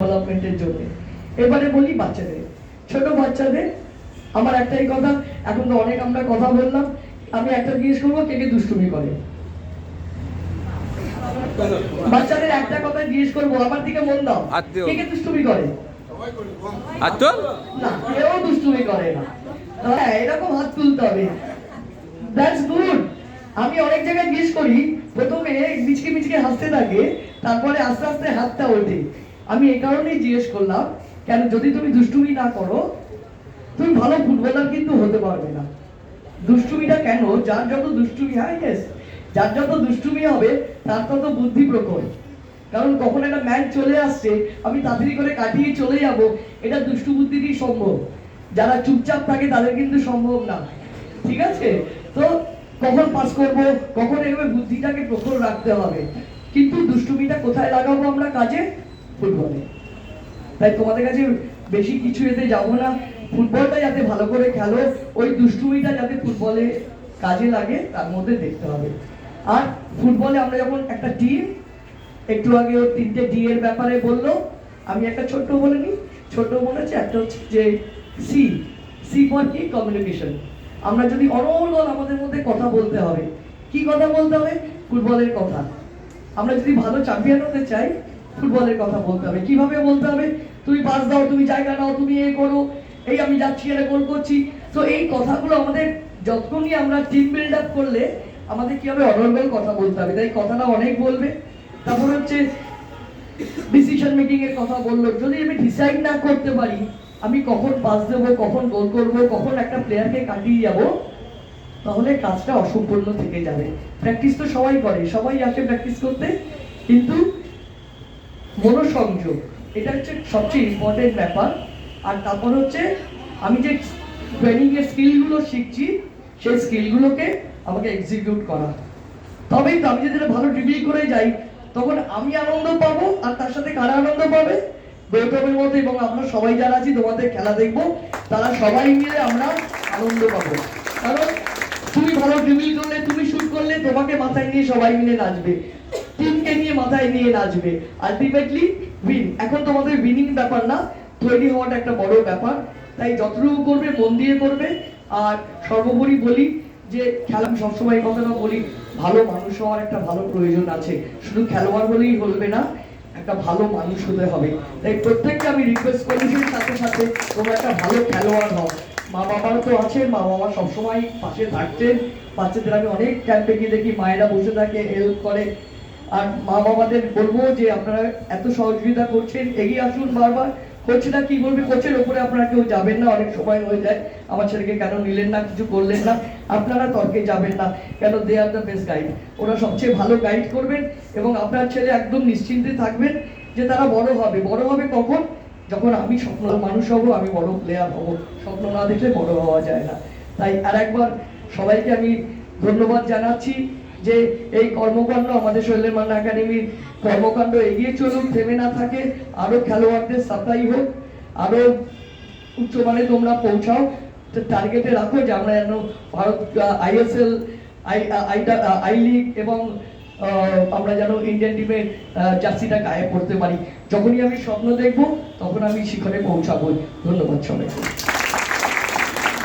ডেভেলপমেন্টের জন্য। এবারে বলি বাচ্চাদের। ছোট বাচ্চাদের আমার একটাই কথা এখন তো অনেক আমরা কথা বললাম আমি একটা জিজ্ঞেস করব কে কে দুষ্টুমি করে? বাচ্চাদের একটা কথা জিজ্ঞেস করব আমার দিকে মন দাও। কে কে দুষ্টুমি করে? না কেউ দুষ্টুমি করে না। হ্যাঁ এরকম হাত তুলতে হবে। দ্যাটস গুড আমি অনেক জায়গায় জিজ্ঞেস করি প্রথমে মিচকে মিচকে হাসতে থাকে তারপরে আস্তে আস্তে হাতটা ওঠে। আমি এই কারণেই জিজ্ঞেস করলাম কেন যদি তুমি দুষ্টুমি না করো তুমি ভালো ফুটবলার কিন্তু হতে পারবে না। দুষ্টুমিটা কেন? যার যত দুষ্টুমি হয় yes, যার যত দুষ্টুমি হবে তার তত বুদ্ধি প্রকট। কারণ কখন একটা ম্যাচ চলে আসছে আমি তাড়াতাড়ি করে কাটিয়ে চলে যাব এটা দুষ্টু বুদ্ধি দিয়ে সম্ভব। যারা চুপচাপ থাকে তাদের কিন্তু সম্ভব না। ঠিক আছে? তো কখন পাস করব? কখন এভাবে বুদ্ধিটাকে প্রখর রাখতে হবে? কিন্তু দুষ্টুমিটা কোথায় ফুটবলে তাই তোমাদের কাছে বেশি কিছু এতে যাব না। ফুটবলটা যাতে ভালো করে খেলো, ওই দুষ্টুমিটা যাতে ফুটবলে কাজে লাগে, তার মধ্যে দেখতে হবে। আর ফুটবলে আমরা যখন একটা টিম একটু আগে ওর তিনটে ডি এর ব্যাপারে বলল, আমি একটা ছোট্ট বলে নিই। ছোট্ট মনে হচ্ছে একটা হচ্ছে যে সি সি ফর কি? কমিউনিকেশন আমরা যদি অনর্গল আমাদের মধ্যে কথা বলতে হবে, কি কথা বলতে হবে? ফুটবলের কথা। আমরা যদি ভালো চ্যাম্পিয়ন হতে চাই ফুটবলের কথা বলতে হবে। কীভাবে বলতে হবে? তুমি পাস দাও, তুমি জায়গা নাও, তুমি এ করো। এই আমি যাচ্ছি এটা গোল করছি। তো এই কথাগুলো আমাদের যতক্ষণই আমরা টিম বিল্ড আপ করলে আমাদের কি হবে? অনর্গল কথা বলতে হবে। তাই কথাটা অনেক বলবে। তারপর হচ্ছে ডিসিশন মেকিং এর কথা বলল। যদি আমি ডিসাইড না করতে পারি, আমি কখন পাস দেবো, কখন গোল করব, কখন একটা প্লেয়ারকে কাটিয়ে যাব, তাহলে কাজটা অসম্পূর্ণ থেকে যাবে। প্র্যাকটিস তো সবাই করে। সবাই আসে প্র্যাকটিস করতে। কিন্তু মনোসংযোগ। এটা হচ্ছে সবচেয়ে ইম্পর্টেন্ট ব্যাপার। আর তারপর হচ্ছে, আমি যে ট্রেনিং এর স্কিলগুলো শিখছি, সেই স্কিলগুলোকে আমাকে এক্সিকিউট করা। তবেই তো আমি যদি ভালো ড্রিবিল করে যাই, তখন আমি আনন্দ পাবো আর তার সাথে কারা আনন্দ পাবে? গৌতমের মতো এবং আমরা সবাই যারা আছি, তোমাদের খেলা দেখব, তারা সবাই মিলে আমরা আনন্দ পাবো। কারণ, তুমি ভালো ড্রিবিল করলে, তুমি শুট করলে, তোমাকে মাথায় নিয়ে সবাই মিলে নাচবে। টিমকে নিয়ে মাথায় নিয়ে নাচবে। আলটিমেটলি উইন এখন তোমাদের উইনিং ব্যাপার না, তৈরি হওয়াটা একটা বড় ব্যাপার। তাই যতটুকু করবে, মন দিয়ে করবে। আর সর্বোপরি বলি যে, খেলা আমি সবসময় কথাটা বলি, ভালো মানুষ হওয়ার একটা ভালো প্রয়োজন আছে। শুধু খেলোয়াড় হলেই বলবে না, একটা ভালো মানুষ হতে হবে। তাই প্রত্যেককে আমি রিকোয়েস্ট করি সাথে সাথে তোমরা একটা ভালো খেলোয়াড় হও। মা বাবারা তো আছে, মা বাবা সবসময় পাশে থাকছেন। বাচ্চাদের আমি অনেক ক্যাম্পে গিয়ে দেখি, মায়েরা বসে থাকে হেল্প করে। আর মা বাবাদের বলব যে আপনারা এত সহযোগিতা করছেন, এগিয়ে আসুন বারবার। হচ্ছে না কি বলবে? কোচের ওপরে আপনারা কেউ যাবেন না, অনেক সময় হয়ে যায়। আমার ছেলেকে কেন নিলেন না, কিছু করলেন না? আপনারা তর্কে যাবেন না। কেন they are the best guide? ওরা সবচেয়ে ভালো গাইড করবেন এবং আপনার ছেলে একদম নিশ্চিন্তে থাকবেন যে তারা বড় হবে। বড় হবে কখন? যখন আমি স্বপ্ন মানুষ হব, আমি বড় প্লেয়ার হব। স্বপ্ন না দেখলে বড় হওয়া যায় না। তাই আর একবার সবাইকে আমি ধন্যবাদ জানাচ্ছি। যে এই কর্মকাণ্ড আমাদের শৈলের মান একাডেমির কর্মকাণ্ড এগিয়ে চলুক, থেমে না থাকে, আরও খেলোয়াড়দের সাপ্লাই হোক, আরও উচ্চ উচ্চমানে তোমরা পৌঁছাও টার্গেটে রাখো, যে আমরা যেন Bharat ISL I I league এবং আমরা যেন ইন্ডিয়ান টিমের জার্সিটা গায়ে পড়তে পারি। যখনই আমি স্বপ্ন দেখব, তখন আমি শিখরে পৌঁছাবো। ধন্যবাদ সবাইকে।